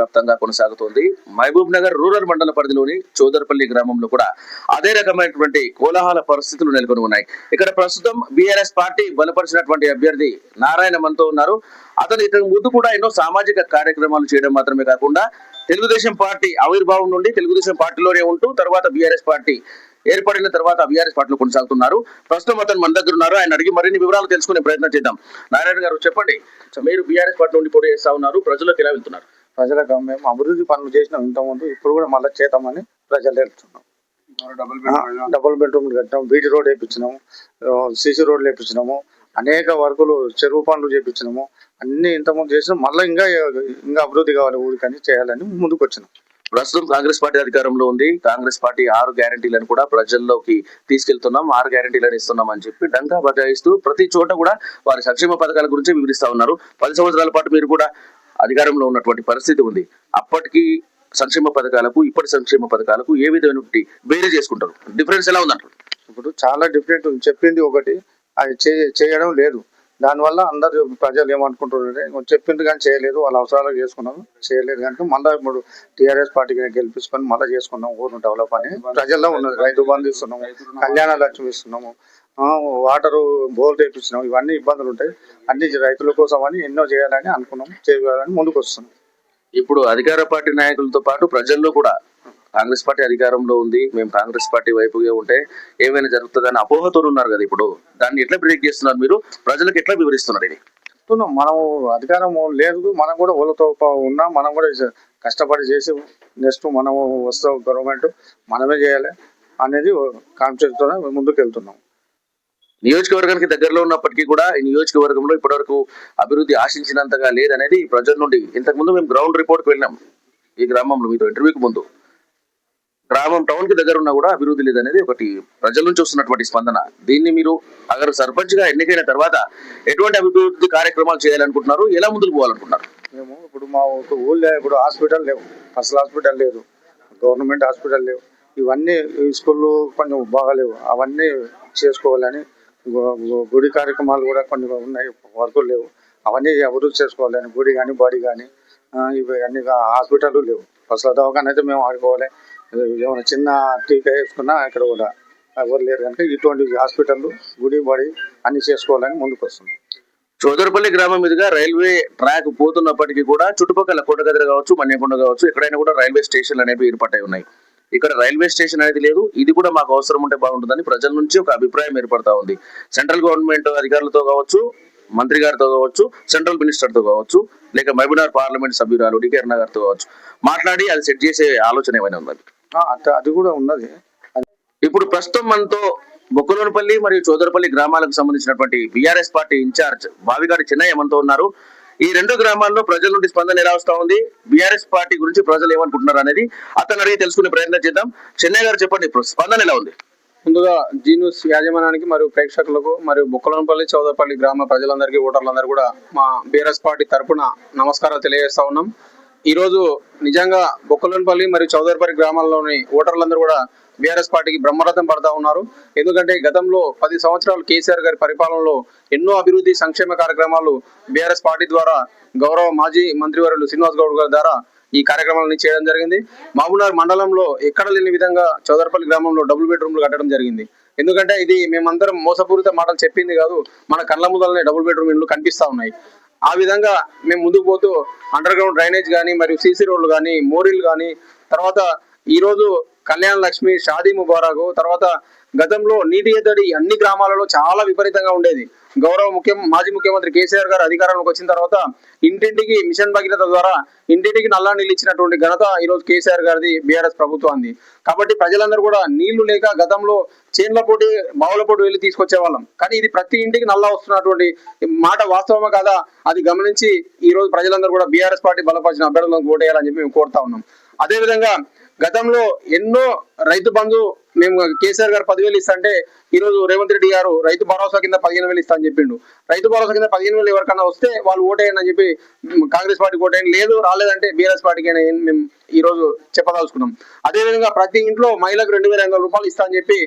వ్యాప్తంగా కొనసాగుతోంది. మహబూబ్ నగర్ రూరల్ మండల పరిధిలోని చోదర్పల్లి గ్రామంలో కూడా అదే రకమైనటువంటి కోలాహల పరిస్థితులు నెలకొని ఉన్నాయి. ఇక్కడ ప్రస్తుతం బీఆర్ఎస్ పార్టీ బలపరిచినటువంటి అభ్యర్థి నారాయణ మనతో ఉన్నారు. అతను ఇతని ముందు కూడా ఎన్నో సామాజిక కార్యక్రమాలు చేయడం మాత్రమే కాకుండా తెలుగుదేశం పార్టీ ఆవిర్భావం నుండి తెలుగుదేశం పార్టీలోనే ఉంటూ తర్వాత బీఆర్ఎస్ పార్టీ ఏర్పడిన తర్వాత బీఆర్ఎస్ పార్టీలో కొనసాగుతున్నారు. ప్రస్తుతం అతను మన దగ్గర ఉన్నారు. ఆయన అడిగి మరిన్ని వివరాలు తెలుసుకునే ప్రయత్నం చేద్దాం. నారాయణ గారు చెప్పండి. మీరు బీఆర్ఎస్ పార్టీ నుండి పోటీ చేస్తా ఉన్నారు. ప్రజలకు ఎలా వెళ్తున్నారు? ప్రజలకు మేము అభివృద్ధి పనులు చేసినాం ఇంతకుముందు ఇప్పుడు కూడా మళ్ళీ చేద్దామని ప్రజలు వెళ్తున్నాం డబుల్ బెడ్రూమ్ కట్టినాం బీటీ రోడ్ వేయించినాము సీసీ రోడ్లు వేయించినాము అనేక వర్కులు చెరువు పనులు చేయించినాము అన్ని ఇంతకుముందు చేసినాం మళ్ళీ ఇంకా ఇంకా అభివృద్ధి కావాలి ఊరికని చేయాలని ముందుకు వచ్చినాం ప్రస్తుతం కాంగ్రెస్ పార్టీ అధికారంలో ఉంది. కాంగ్రెస్ పార్టీ ఆరు గ్యారంటీలను కూడా ప్రజల్లోకి తీసుకెళ్తున్నాం ఆరు గ్యారంటీలను ఇస్తున్నాం అని చెప్పి డంకా బజాయిస్తూ ప్రతి చోట కూడా వారి సంక్షేమ పథకాల గురించి వివరిస్తా ఉన్నారు. పది సంవత్సరాల పాటు మీరు కూడా అధికారంలో ఉన్నటువంటి పరిస్థితి ఉంది. అప్పటికి సంక్షేమ పథకాలకు ఇప్పటి సంక్షేమ పథకాలకు ఏ విధమైనటువంటి వేరే చేసుకుంటారు? డిఫరెన్స్ ఎలా ఉందంటారు? ఇప్పుడు చాలా డిఫరెంట్ ఉంది. చెప్పింది ఒకటి అది చేయడం లేదు. దానివల్ల అందరు ప్రజలు ఏమనుకుంటున్నారు చెప్పింది కానీ చేయలేదు వాళ్ళ అవసరాలకు చేసుకున్నాము చేయలేదు కనుక మళ్ళీ ఇప్పుడు టీఆర్ఎస్ పార్టీకి గెలిపించుకొని మళ్ళీ చేసుకున్నాం ఊరు డెవలప్ అని. ప్రజల్లో ఉన్నది రైతు బంధు ఇస్తున్నాము కళ్యాణ లక్ష్మి ఇస్తున్నాము వాటరు బోర్ తెప్పిస్తున్నాం ఇవన్నీ ఇబ్బందులు ఉంటాయి. అన్ని రైతుల కోసం అని ఎన్నో చేయాలని అనుకున్నాం. చేయాలని ముందుకు వస్తున్నాం ఇప్పుడు అధికార పార్టీ నాయకులతో పాటు ప్రజల్లో కూడా కాంగ్రెస్ పార్టీ అధికారంలో ఉంది. మేము కాంగ్రెస్ పార్టీ వైపుగా ఉంటే ఏమైనా జరుగుతుందని అపోహతో ఉన్నారు కదా ఇప్పుడు. దాన్ని ఎట్లా బ్రేక్ చేస్తున్నారు మీరు? ప్రజలకు ఎట్లా వివరిస్తున్నారు ఇది? చెప్తున్నాం. మనం అధికారం లేదు. మనం కూడా వాళ్ళతో ఉన్నా. మనం కూడా కష్టపడి చేసి నెక్స్ట్ మనం వస్తాం గవర్నమెంట్. మనమే చేయాలి అనేది తో ముందుకు వెళ్తున్నాం నియోజకవర్గానికి దగ్గరలో ఉన్నప్పటికీ కూడా ఈ నియోజకవర్గంలో ఇప్పటివరకు అభివృద్ధి ఆశించినంతగా లేదనేది ప్రజల నుండి. ఇంతకు ముందు మేము గ్రౌండ్ రిపోర్ట్కి వెళ్ళాం ఈ గ్రామంలో మీతో ఇంటర్వ్యూకి ముందు. గ్రామం టౌన్కి దగ్గర ఉన్నా కూడా అభివృద్ధి లేదనేది ఒకటి ప్రజల నుంచి వస్తున్నటువంటి స్పందన. దీన్ని మీరు అగర్ సర్పంచ్గా ఎన్నికైన తర్వాత ఎటువంటి అభివృద్ధి కార్యక్రమాలు చేయాలనుకుంటున్నారు? ఎలా ముందుకు పోవాలనుకుంటున్నారు? మేము ఇప్పుడు మా ఒక ఊళ్ళో ఇప్పుడు హాస్పిటల్ లేవు. అసలు హాస్పిటల్ లేదు. గవర్నమెంట్ హాస్పిటల్ లేవు. ఇవన్నీ స్కూల్లో స్కూళ్ళు కొంచెం బాగాలేవు. అవన్నీ చేసుకోవాలని గుడి కార్యక్రమాలు కూడా కొన్ని ఉన్నాయి వర్కులు లేవు. అవన్నీ అభివృద్ధి చేసుకోవాలని గుడి కానీ బాడీ కానీ ఇవి అన్ని హాస్పిటల్ లేవు. అసలు దవాఖాన అయితే మేము ఆడుకోవాలి. ఏమైనా చిన్న టీకా వేసుకున్నా ఇక్కడ కూడా ఎవరు లేరు కనుక ఇటువంటి హాస్పిటల్ గుడి బడి అన్ని చేసుకోవాలని ముందుకు వస్తున్నాం. చోదరపల్లి గ్రామం మీదుగా రైల్వే ట్రాక్ పోతున్నప్పటికీ కూడా చుట్టుపక్కల కొండగదిర కావచ్చు మన్యకొండ కావచ్చు ఎక్కడైనా కూడా రైల్వే స్టేషన్లు అనేవి ఏర్పాటై ఉన్నాయి. ఇక్కడ రైల్వే స్టేషన్ అనేది లేదు. ఇది కూడా మాకు అవసరం ఉంటే బాగుంటుందని ప్రజల నుంచి ఒక అభిప్రాయం ఏర్పడతా ఉంది. సెంట్రల్ గవర్నమెంట్ అధికారులతో కావచ్చు మంత్రి గారితో కావచ్చు సెంట్రల్ మినిస్టర్తో కావచ్చు లేక మహబూబ్నగర్ పార్లమెంట్ సభ్యురాలు డికే అరుణ గారితో కావచ్చు. మాట్లాడి అది సెట్ చేసే ఆలోచన ఏమైనా ఉందా? ఆ, అట్ట- అది కూడా ఉన్నది. ఇప్పుడు ప్రస్తుతం మనతో బొక్కలోనపల్లి మరియు చోదరపల్లి గ్రామాలకు సంబంధించినటువంటి BRS party incharge Bavigadi Chinnaiah మనతో ఉన్నారు. ఈ రెండు గ్రామాల్లో ప్రజల నుండి స్పందన ఎలా వస్తా ఉంది? బీఆర్ఎస్ పార్టీ గురించి ప్రజలు ఏమనుకుంటున్నారు అనేది అతను అడిగి తెలుసుకునే ప్రయత్నం చేద్దాం. చెన్నై గారు చెప్పండి స్పందన ఎలా ఉంది? ముందుగా జీ న్యూస్ యాజమాన్యానికి మరియు ప్రేక్షకులకు మరియు బుక్కలనపల్లి చౌదపల్లి గ్రామ ప్రజలందరికీ ఓటర్లందరూ కూడా మా బీఆర్ఎస్ పార్టీ తరపున నమస్కారాలు తెలియజేస్తా ఉన్నాం. ఈరోజు నిజంగా బొక్కలనపల్లి మరియు చౌదరిపల్లి గ్రామాల్లోని ఓటర్లందరూ కూడా బీఆర్ఎస్ పార్టీకి బ్రహ్మరథం పడతా ఉన్నారు. ఎందుకంటే గతంలో పది సంవత్సరాలు కేసీఆర్ గారి పరిపాలనలో ఎన్నో అభివృద్ధి సంక్షేమ కార్యక్రమాలు బీఆర్ఎస్ పార్టీ ద్వారా గౌరవ మాజీ మంత్రివర్యులు శ్రీనివాస్ గౌడ్ గారి ద్వారా ఈ కార్యక్రమాలని చేయడం జరిగింది. మహబూబ్నగర్ మండలంలో ఎక్కడ లేని విధంగా చౌదరపల్లి గ్రామంలో డబుల్ బెడ్రూమ్లు కట్టడం జరిగింది. ఎందుకంటే ఇది మేమందరం మోసపూరిత మాటలు చెప్పింది కాదు మన కళ్ళ ముందరనే డబుల్ బెడ్రూమ్ ఇండ్లు కనిపిస్తా ఉన్నాయి. ఆ విధంగా మేము ముందుకు పోతూ అండర్ గ్రౌండ్ డ్రైనేజ్ కానీ మరియు సీసీ రోడ్లు కానీ మోరీలు కానీ తర్వాత ఈరోజు కళ్యాణ లక్ష్మి షాదీ ముబారాకు తర్వాత గతంలో నీటి ఎద్దడి అన్ని గ్రామాలలో చాలా విపరీతంగా ఉండేది. గౌరవ ముఖ్య మాజీ ముఖ్యమంత్రి కేసీఆర్ గారు అధికారంలోకి వచ్చిన తర్వాత ఇంటింటికి మిషన్ భగీరథ ద్వారా ఇంటింటికి నల్లా నీళ్ళు ఇచ్చినటువంటి ఘనత ఈ రోజు కేసీఆర్ గారిది బీఆర్ఎస్ ప్రభుత్వాన్ని కాబట్టి ప్రజలందరూ కూడా నీళ్ళు లేక గతంలో చేన్ల పోటీ బావుల పోటీ వెళ్ళి తీసుకొచ్చే వాళ్ళం కానీ ఇది ప్రతి ఇంటికి నల్లా వస్తున్నటువంటి మాట వాస్తవమే కాదా? అది గమనించి ఈ రోజు ప్రజలందరూ కూడా బీఆర్ఎస్ పార్టీ బలపరిచిన అభ్యర్థులను ఓటేయాలని చెప్పి మేము కోరుతా ఉన్నాం. అదే విధంగా గతంలో ఎన్నో రైతు బంధు మేము కేసీఆర్ గారు పదివేలు ఇస్తా అంటే ఈ రోజు రేవంత్ రెడ్డి గారు రైతు భరోసా కింద పదిహేను వేలు ఇస్తా అని చెప్పిండు. రైతు భరోసా కింద పదిహేను వేలు ఎవరికైనా వస్తే వాళ్ళు ఓటేయండి అని చెప్పి కాంగ్రెస్ పార్టీకి ఓటేయండి. లేదు రాలేదంటే బీఆర్ఎస్ పార్టీకి అయినా మేము ఈ రోజు చెప్పదలుచుకున్నాం. అదే విధంగా ప్రతి ఇంట్లో మహిళకు రెండు వేల ఐదు వందల రూపాయలు ఇస్తా అని చెప్పి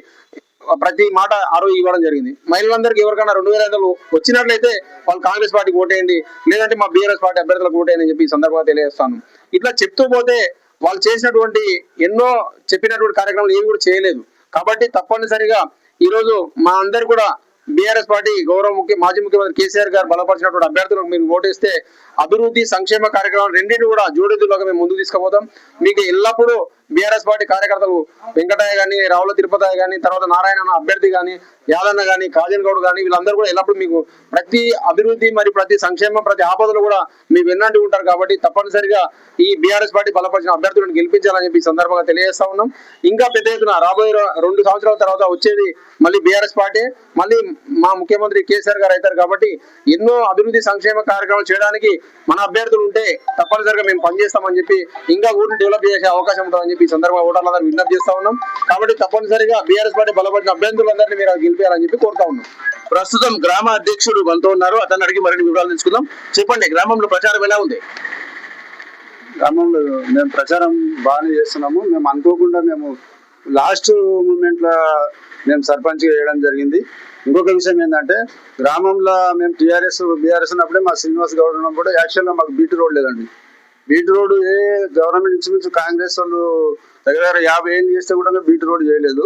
ప్రతి మాట ఆ రోజు ఇవ్వడం జరిగింది. మహిళలందరికీ ఎవరికైనా రెండు వేల ఐదు వందలు వచ్చినట్లయితే వాళ్ళు కాంగ్రెస్ పార్టీకి ఓటేయండి. లేదంటే మా బీఆర్ఎస్ పార్టీ అభ్యర్థులకు ఓటేయండి అని చెప్పి ఈ సందర్భంగా తెలియజేస్తాను. ఇట్లా చెప్తూ పోతే వాళ్ళు చేసినటువంటి ఎన్నో చెప్పినటువంటి కార్యక్రమాలు ఏవి కూడా చేయలేదు. కాబట్టి తప్పనిసరిగా ఈ రోజు మా అందరు కూడా బీఆర్ఎస్ పార్టీ గౌరవ ముఖ్య మాజీ ముఖ్యమంత్రి కేసీఆర్ గారు బలపరిచినటువంటి అభ్యర్థులకు మీరు ఓటేస్తే అభివృద్ధి సంక్షేమ కార్యక్రమాలు రెండింటిని కూడా జోడెద్దులోకి మేము ముందుకు తీసుకుపోతాం. మీకు ఎల్లప్పుడూ బీఆర్ఎస్ పార్టీ కార్యకర్తలు వెంకటయ్య గాని రావుల తిరుపతయ్య గాని తర్వాత నారాయణ అభ్యర్థి గాని యాదన్న గాని కాజన్ గౌడ్ గాని వీళ్ళందరూ కూడా ఎల్లప్పుడు మీకు ప్రతి అభివృద్ధి మరి ప్రతి సంక్షేమం ప్రతి ఆపదలు కూడా మీరు వెన్నంటి ఉంటారు కాబట్టి తప్పనిసరిగా ఈ బీఆర్ఎస్ పార్టీ బలపరిచిన అభ్యర్థులను గెలిపించాలని చెప్పి సందర్భంగా తెలియజేస్తా ఉన్నాం. ఇంకా పెద్ద ఎత్తున రాబోయే రెండు సంవత్సరాల తర్వాత వచ్చేది మళ్ళీ బీఆర్ఎస్ పార్టీ మళ్ళీ మా ముఖ్యమంత్రి కేసీఆర్ గారు అవుతారు కాబట్టి ఎన్నో అభివృద్ధి సంక్షేమ కార్యక్రమాలు చేయడానికి మన అభ్యర్థులు ఉంటే తప్పనిసరిగా మేము పనిచేస్తామని చెప్పి ఇంకా ఊరిని డెవలప్ చేసే అవకాశం ఉంటుందని చెప్పి ఈ సందర్భంగా ఓటర్లందరూ విజ్ఞప్తి చేస్తా ఉన్నాం. కాబట్టి తప్పనిసరిగా బీఆర్ఎస్ పార్టీ బలపడిన అభ్యర్థులందరినీ మీరు గెలిపారని చెప్పి కోరుతా ఉన్నాం. ప్రస్తుతం గ్రామ అధ్యక్షుడు మనతో ఉన్నారు. అతను అడిగి మరిన్ని వివరాలు తెలుసుకుందాం. చెప్పండి గ్రామంలో ప్రచారం ఎలా ఉంది? గ్రామంలో మేము ప్రచారం బాగానే చేస్తున్నాము. మేము అనుకోకుండా మేము లాస్ట్ మూమెంట్లో మేము సర్పంచ్ వేయడం జరిగింది. ఇంకొక విషయం ఏంటంటే గ్రామంలో మేము టీఆర్ఎస్ బీఆర్ఎస్ ఉన్నప్పుడే మా శ్రీనివాస్ గౌడ్ ఉన్నప్పుడు యాక్చువల్గా మాకు బీటీ రోడ్ లేదండి. బీట్ రోడ్ ఏ గవర్నమెంట్ ఇంచుమించు కాంగ్రెస్ వాళ్ళు దగ్గర దగ్గర యాభై ఏళ్ళు చేస్తే కూడా బీటీ రోడ్ చేయలేదు.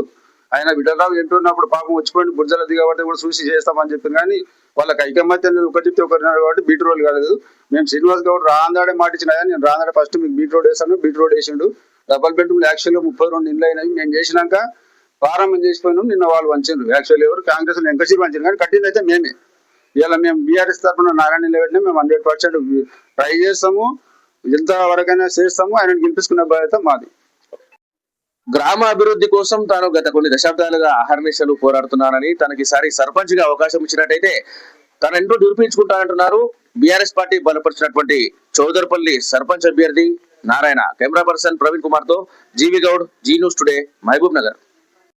ఆయన విఠలరావు ఎంటున్నప్పుడు పాపం వచ్చిపోయింది బుర్జల దిగబట్టి కూడా చూసి చేస్తామని చెప్పింది కానీ వాళ్ళకి ఐకమత్యం లేదు. ఒకటి చెప్తే ఒకరినారు కాబట్టి బీట్ రోడ్ కాలేదు. మేము శ్రీనివాస్ గౌడ్ రాందాడే మాట ఇచ్చిన నేను రాందాడే ఫస్ట్ మీకు బీట్ రోడ్ వేసాను బీట్ రోడ్ వేసిండు. డబల్ బెడ్రూమ్ యాక్చువల్గా ముప్పై రెండు ఇండ్లు అయినాయి. మేము చేసినాక ప్రారంభం చేసిపోయినాం. నిన్న వాళ్ళు వంచారు యాక్చువల్ ఎవరు? కాంగ్రెస్ ఎంకసీలు వంచారు కానీ కట్టింది అయితే మేమే. ఇలా మేము బీఆర్ఎస్ తరఫున నారాయణ నిలబెట్టినా. మేము హండ్రెడ్ పర్సెంట్ ట్రై చేస్తాము. ఎంత వరకైనా చేస్తాము ఆయన గెలిపించుకునే బాధ్యత మాది. గ్రామ అభివృద్ధి కోసం తాను గత కొన్ని దశాబ్దాలుగా అహర్నిశలు పోరాడుతున్నానని తనకి సారి సర్పంచ్గా అవకాశం ఇచ్చినట్టయితే తన ఎంతో నిరూపించుకుంటానంటున్నారు బీఆర్ఎస్ పార్టీ బలపరిచినటువంటి చౌదర్పల్లి సర్పంచ్ అభ్యర్థి నారాయణ. కెమెరా పర్సన్ ప్రవీణ్ కుమార్తో GV Goud Zee news today Mahabubnagar.